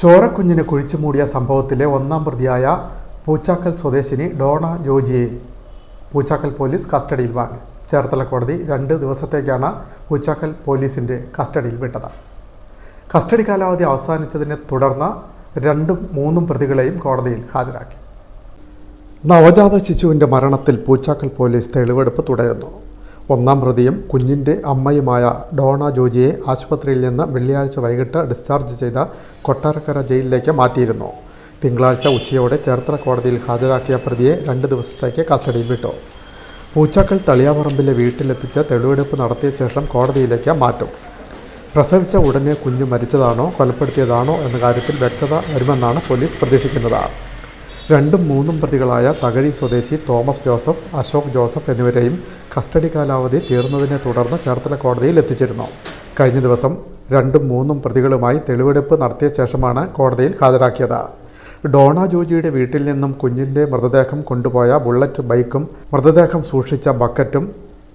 ചോരക്കുഞ്ഞിനെ കുഴിച്ചു മൂടിയ സംഭവത്തിലെ ഒന്നാം പ്രതിയായ പൂച്ചാക്കൽ സ്വദേശിനി ഡോണ ജോജിയെ പൂച്ചാക്കൽ പോലീസ് കസ്റ്റഡിയിൽ വാങ്ങി. ചേർത്തല കോടതി രണ്ട് ദിവസത്തേക്കാണ് പൂച്ചാക്കൽ പോലീസിന്റെ കസ്റ്റഡിയിൽ വിട്ടത്. കസ്റ്റഡി കാലാവധി അവസാനിച്ചതിനെ തുടർന്ന് രണ്ടും മൂന്നും പ്രതികളെയും കോടതിയിൽ ഹാജരാക്കി. നവജാത ശിശുവിന്റെ മരണത്തിൽ പൂച്ചാക്കൽ പോലീസ് തെളിവെടുപ്പ് തുടരുന്നു. ഒന്നാം പ്രതിയും കുഞ്ഞിന്റെ അമ്മയുമായ ഡോണ ജോജിയെ ആശുപത്രിയിൽ നിന്ന് വെള്ളിയാഴ്ച വൈകിട്ട് ഡിസ്ചാർജ് ചെയ്ത കൊട്ടാരക്കര ജയിലിലേക്ക് മാറ്റിയിരുന്നു. തിങ്കളാഴ്ച ഉച്ചയോടെ ചേർത്തല കോടതിയിൽ ഹാജരാക്കിയ പ്രതിയെ രണ്ട് ദിവസത്തേക്ക് കസ്റ്റഡിയിൽ വിട്ടു. പൂച്ചക്കൾ തളിയാപറമ്പിലെ വീട്ടിലെത്തിച്ച് തെളിവെടുപ്പ് നടത്തിയ ശേഷം കോടതിയിലേക്ക് മാറ്റും. പ്രസവിച്ച ഉടനെ കുഞ്ഞ് മരിച്ചതാണോ കൊലപ്പെടുത്തിയതാണോ എന്ന കാര്യത്തിൽ വ്യക്തത വരുമെന്നാണ് പോലീസ് പ്രതീക്ഷിക്കുന്നത്. രണ്ടും മൂന്നും പ്രതികളായ തകഴി സ്വദേശി തോമസ് ജോസഫ് അശോക് ജോസഫ് എന്നിവരെയും കസ്റ്റഡി കാലാവധി തീർന്നതിനെ തുടർന്ന് ചേർത്തല കോടതിയിൽ എത്തിച്ചിരുന്നു. കഴിഞ്ഞ ദിവസം രണ്ടും മൂന്നും പ്രതികളുമായി തെളിവെടുപ്പ് നടത്തിയ ശേഷമാണ് കോടതിയിൽ ഹാജരാക്കിയത്. ഡോണ ജോജിയുടെ വീട്ടിൽ നിന്നും കുഞ്ഞിന്റെ മൃതദേഹം കൊണ്ടുപോയ ബുള്ളറ്റ് ബൈക്കും മൃതദേഹം സൂക്ഷിച്ച ബക്കറ്റും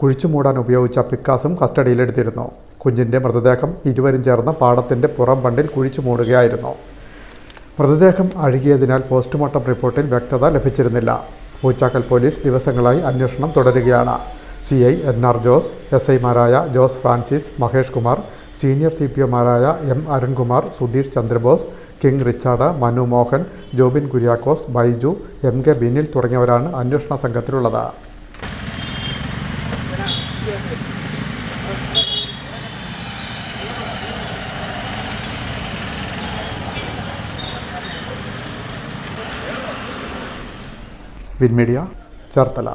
കുഴിച്ചുമൂടാൻ ഉപയോഗിച്ച പിക്കാസും കസ്റ്റഡിയിലെടുത്തിരുന്നു. കുഞ്ഞിന്റെ മൃതദേഹം ഇരുവരും ചേർന്ന് പാടത്തിന്റെ പുറം ബണ്ടിൽ കുഴിച്ചു മൂടുകയായിരുന്നു. മൃതദേഹം അഴുകിയതിനാൽ പോസ്റ്റ്മോർട്ടം റിപ്പോർട്ടിൽ വ്യക്തത ലഭിച്ചിരുന്നില്ല. പൂച്ചാക്കൽ പോലീസ് ദിവസങ്ങളായി അന്വേഷണം തുടരുകയാണ്. C I N R Jose S ഐമാരായ Jose Francis Mahesh Kumar senior C P ഒമാരായ M Arunkumar Sudheesh Chandrabose King Richard Manu Mohan Jobin Kuriakose Baiju M K Binil തുടങ്ങിയവരാണ് അന്വേഷണ സംഘത്തിലുള്ളത്. വിൻമീഡിയ ചേർത്തല.